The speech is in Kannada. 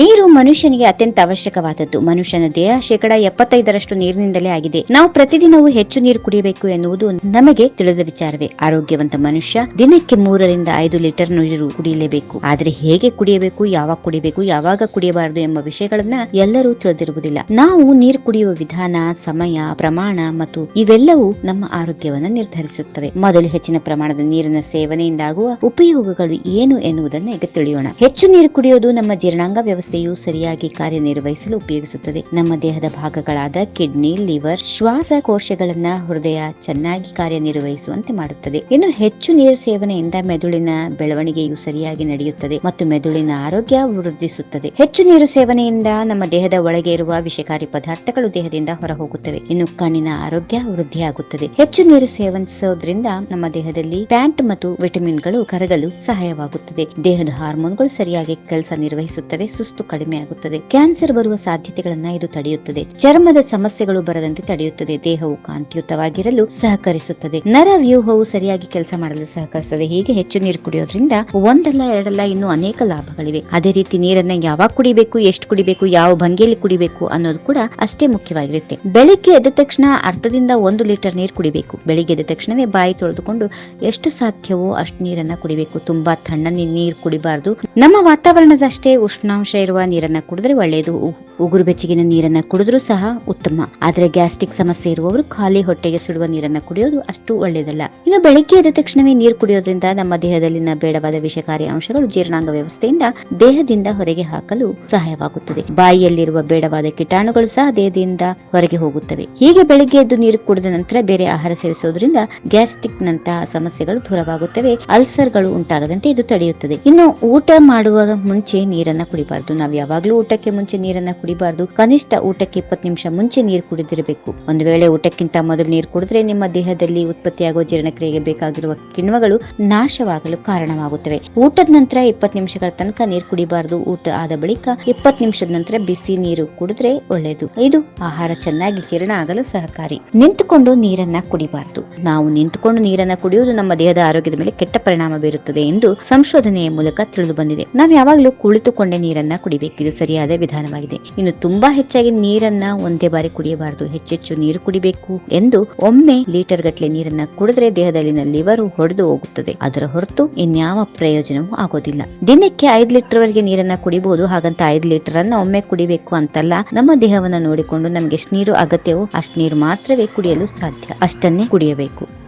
ನೀರು ಮನುಷ್ಯನಿಗೆ ಅತ್ಯಂತ ಅವಶ್ಯಕವಾದದ್ದು. ಮನುಷ್ಯನ ದೇಹ ಶೇಕಡ ಎಪ್ಪತ್ತೈದರಷ್ಟು ನೀರಿನಿಂದಲೇ ಆಗಿದೆ. ನಾವು ಪ್ರತಿದಿನವೂ ಹೆಚ್ಚು ನೀರು ಕುಡಿಯಬೇಕು ಎನ್ನುವುದು ನಮಗೆ ತಿಳಿದ ವಿಚಾರವೇ. ಆರೋಗ್ಯವಂತ ಮನುಷ್ಯ ದಿನಕ್ಕೆ ಮೂರರಿಂದ ಐದು ಲೀಟರ್ ನೀರು ಕುಡಿಯಲೇಬೇಕು. ಆದ್ರೆ ಹೇಗೆ ಕುಡಿಯಬೇಕು, ಯಾವಾಗ ಕುಡಿಯಬೇಕು, ಯಾವಾಗ ಕುಡಿಯಬಾರದು ಎಂಬ ವಿಷಯಗಳನ್ನ ಎಲ್ಲರೂ ತಿಳಿದಿರುವುದಿಲ್ಲ. ನಾವು ನೀರು ಕುಡಿಯುವ ವಿಧಾನ, ಸಮಯ, ಪ್ರಮಾಣ ಮತ್ತು ಇವೆಲ್ಲವೂ ನಮ್ಮ ಆರೋಗ್ಯವನ್ನು ನಿರ್ಧರಿಸುತ್ತವೆ. ಮೊದಲು ಹೆಚ್ಚಿನ ಪ್ರಮಾಣದ ನೀರಿನ ಸೇವನೆಯಿಂದಾಗುವ ಉಪಯೋಗಗಳು ಏನು ಎನ್ನುವುದನ್ನು ಈಗ ತಿಳಿಯೋಣ. ಹೆಚ್ಚು ನೀರು ಕುಡಿಯೋದು ನಮ್ಮ ಜೀರ್ಣಾಂಗ ವ್ಯವಸ್ಥೆಯು ಸರಿಯಾಗಿ ಕಾರ್ಯನಿರ್ವಹಿಸಲು ಉಪಯೋಗಿಸುತ್ತದೆ. ನಮ್ಮ ದೇಹದ ಭಾಗಗಳಾದ ಕಿಡ್ನಿ, ಲಿವರ್, ಶ್ವಾಸಕೋಶಗಳನ್ನ ಹೃದಯ ಚೆನ್ನಾಗಿ ಕಾರ್ಯನಿರ್ವಹಿಸುವಂತೆ ಮಾಡುತ್ತದೆ. ಇನ್ನು ಹೆಚ್ಚು ನೀರು ಸೇವನೆಯಿಂದ ಮೆದುಳಿನ ಬೆಳವಣಿಗೆಯು ಸರಿಯಾಗಿ ನಡೆಯುತ್ತದೆ ಮತ್ತು ಮೆದುಳಿನ ಆರೋಗ್ಯ ವೃದ್ಧಿಸುತ್ತದೆ. ಹೆಚ್ಚು ನೀರು ಸೇವನೆಯಿಂದ ನಮ್ಮ ದೇಹದ ಒಳಗೆ ಇರುವ ವಿಷಕಾರಿ ಪದಾರ್ಥಗಳು ದೇಹದಿಂದ ಹೊರಹೋಗುತ್ತವೆ. ಇನ್ನು ಕಣ್ಣಿನ ಆರೋಗ್ಯ ವೃದ್ಧಿಯಾಗುತ್ತದೆ. ಹೆಚ್ಚು ನೀರು ಸೇವಿಸೋದ್ರಿಂದ ನಮ್ಮ ದೇಹದಲ್ಲಿ ಪ್ಯಾಂಟ್ ಮತ್ತು ವಿಟಮಿನ್ಗಳು ಕರಗಲು ಸಹಾಯವಾಗುತ್ತದೆ. ದೇಹದ ಹಾರ್ಮೋನ್ಗಳು ಸರಿಯಾಗಿ ಕೆಲಸ ನಿರ್ವಹಿಸುತ್ತವೆ. ಸುಸ್ತು ಕಡಿಮೆ ಆಗುತ್ತದೆ. ಕ್ಯಾನ್ಸರ್ ಬರುವ ಸಾಧ್ಯತೆಗಳನ್ನ ಇದು ತಡೆಯುತ್ತದೆ. ಚರ್ಮದ ಸಮಸ್ಯೆಗಳು ಬರದಂತೆ ತಡೆಯುತ್ತದೆ. ದೇಹವು ಕಾಂತಿಯುತವಾಗಿರಲು ಸಹಕರಿಸುತ್ತದೆ. ನರ ವ್ಯೂಹವು ಸರಿಯಾಗಿ ಕೆಲಸ ಮಾಡಲು ಸಹಕರಿಸುತ್ತದೆ. ಹೀಗೆ ಹೆಚ್ಚು ನೀರು ಕುಡಿಯೋದ್ರಿಂದ ಒಂದಲ್ಲ, ಎರಡಲ್ಲ, ಇನ್ನು ಅನೇಕ ಲಾಭಗಳಿವೆ. ಅದೇ ರೀತಿ ನೀರನ್ನ ಯಾವಾಗ ಕುಡಿಬೇಕು, ಎಷ್ಟು ಕುಡಿಬೇಕು, ಯಾವ ಭಂಗಿಯಲ್ಲಿ ಕುಡಿಬೇಕು ಅನ್ನೋದು ಕೂಡ ಅಷ್ಟೇ ಮುಖ್ಯವಾಗಿರುತ್ತೆ. ಬೆಳಿಗ್ಗೆ ಎದ್ದ ತಕ್ಷಣ ಅರ್ಧದಿಂದ ಒಂದು ಲೀಟರ್ ನೀರು ಕುಡಿಬೇಕು. ಬೆಳಿಗ್ಗೆ ಎದ್ದ ತಕ್ಷಣವೇ ಬಾಯಿ ತೊಳೆದುಕೊಂಡು ಎಷ್ಟು ಸಾಧ್ಯವೋ ಅಷ್ಟು ನೀರನ್ನ ಕುಡಿಬೇಕು. ತುಂಬಾ ತಣ್ಣನೆ ನೀರು ಕುಡಿಬಾರದು. ನಮ್ಮ ವಾತಾವರಣದಷ್ಟೇ ಉಷ್ಣಾಂಶ ಇರುವ ನೀರನ್ನ ಕುಡಿದ್ರೆ ಒಳ್ಳೆಯದು. ಉಗುರು ಬೆಚ್ಚಗಿನ ನೀರನ್ನ ಕುಡಿದ್ರೂ ಸಹ ಉತ್ತಮ. ಆದ್ರೆ ಗ್ಯಾಸ್ಟ್ರಿಕ್ ಸಮಸ್ಯೆ ಇರುವವರು ಖಾಲಿ ಹೊಟ್ಟೆಗೆ ಸುಡುವ ನೀರನ್ನ ಕುಡಿಯೋದು ಅಷ್ಟು ಒಳ್ಳೆಯದಲ್ಲ. ಇನ್ನು ಬೆಳಿಗ್ಗೆ ಎದ್ದ ತಕ್ಷಣವೇ ನೀರು ಕುಡಿಯೋದ್ರಿಂದ ನಮ್ಮ ದೇಹದಲ್ಲಿನ ಬೇಡವಾದ ವಿಷಕಾರಿ ಅಂಶಗಳು ಜೀರ್ಣಾಂಗ ವ್ಯವಸ್ಥೆಯಿಂದ ದೇಹದಿಂದ ಹೊರಗೆ ಹಾಕಲು ಸಹಾಯವಾಗುತ್ತದೆ. ಬಾಯಿಯಲ್ಲಿರುವ ಬೇಡವಾದ ಕೀಟಾಣುಗಳು ಸಹ ದೇಹದಿಂದ ಹೊರಗೆ ಹೋಗುತ್ತವೆ. ಹೀಗೆ ಬೆಳಿಗ್ಗೆ ಎದ್ದು ನೀರು ಕುಡಿದ ನಂತರ ಬೇರೆ ಆಹಾರ ಸೇವಿಸುವುದರಿಂದ ಗ್ಯಾಸ್ಟ್ರಿಕ್ ನಂತಹ ಸಮಸ್ಯೆಗಳು ದೂರವಾಗುತ್ತವೆ. ಅಲ್ಸರ್ಗಳು ಉಂಟಾಗದಂತೆ ಇದು ತಡೆಯುತ್ತದೆ. ಇನ್ನು ಊಟ ಮಾಡುವ ಮುಂಚೆ ನೀರನ್ನ ಕುಡಿಬಾರ್ದು. ನಾವು ಯಾವಾಗಲೂ ಊಟಕ್ಕೆ ಮುಂಚೆ ನೀರನ್ನ ಕುಡಿಬಾರ್ದು. ಕನಿಷ್ಠ ಊಟಕ್ಕೆ ಇಪ್ಪತ್ತು ನಿಮಿಷ ಮುಂಚೆ ನೀರು ಕುಡಿದಿರಬೇಕು. ಒಂದು ವೇಳೆ ಊಟಕ್ಕಿಂತ ಮೊದಲು ನೀರು ಕುಡಿದ್ರೆ ನಿಮ್ಮ ದೇಹದಲ್ಲಿ ಉತ್ಪತ್ತಿಯಾಗುವ ಜೀರ್ಣಕ್ರಿಯೆಗೆ ಬೇಕಾಗಿರುವ ಕಿಣ್ವಗಳು ನಾಶವಾಗಲು ಕಾರಣವಾಗುತ್ತವೆ. ಊಟದ ನಂತರ ಇಪ್ಪತ್ತು ನಿಮಿಷಗಳ ತನಕ ನೀರು ಕುಡಿಬಾರ್ದು. ಊಟ ಆದ ಬಳಿಕ ಇಪ್ಪತ್ತು ನಿಮಿಷದ ನಂತರ ಬಿಸಿ ನೀರು ಕುಡಿದ್ರೆ ಒಳ್ಳೆಯದು. ಇದು ಆಹಾರ ಚೆನ್ನಾಗಿ ಜೀರ್ಣ ಆಗಲು ಸಹಕಾರಿ. ನಿಂತುಕೊಂಡು ನೀರನ್ನ ಕುಡಿಬಾರದು. ನಾವು ನಿಂತುಕೊಂಡು ನೀರನ್ನ ಕುಡಿಯುವುದು ನಮ್ಮ ದೇಹದ ಆರೋಗ್ಯದ ಮೇಲೆ ಕೆಟ್ಟ ಪರಿಣಾಮ ಬೀರುತ್ತದೆ ಎಂದು ಸಂಶೋಧನೆಯ ಮೂಲಕ ತಿಳಿದು ಬಂದಿದೆ. ನಾವು ಯಾವಾಗಲೂ ಕುಳಿತುಕೊಂಡೇ ನೀರನ್ನ ಕುಡಿಬೇಕು. ಇದು ಸರಿಯಾದ ವಿಧಾನವಾಗಿದೆ. ಇನ್ನು ತುಂಬಾ ಹೆಚ್ಚಾಗಿ ನೀರನ್ನ ಒಂದೇ ಬಾರಿ ಕುಡಿಯಬಾರದು. ಹೆಚ್ಚೆಚ್ಚು ನೀರು ಕುಡಿಬೇಕು ಎಂದು ಒಮ್ಮೆ ಲೀಟರ್ ಗಟ್ಟಲೆ ನೀರನ್ನ ಕುಡಿದ್ರೆ ದೇಹದಲ್ಲಿನ ಲಿವರ್ ಹೊಡೆದು ಹೋಗುತ್ತದೆ. ಅದರ ಹೊರತು ಇನ್ಯಾವ ಪ್ರಯೋಜನವೂ ಆಗೋದಿಲ್ಲ. ದಿನಕ್ಕೆ ಐದು ಲೀಟರ್ ವರೆಗೆ ನೀರನ್ನ ಕುಡಿಬಹುದು ಹಾಗಂತ ಐದು ಲೀಟರ್ ಅನ್ನ ಒಮ್ಮೆ ಕುಡಿಬೇಕು ಅಂತಲ್ಲ, ನಮ್ಮ ದೇಹವನ್ನ ನೋಡಿಕೊಂಡು ನಮ್ಗೆ ಎಷ್ಟು ನೀರು ಅಗತ್ಯವೋ ಅಷ್ಟು ನೀರು ಮಾತ್ರವೇ ಕುಡಿಯಲು ಸಾಧ್ಯ. ಅಷ್ಟನ್ನೇ ಕುಡಿಯಬೇಕು.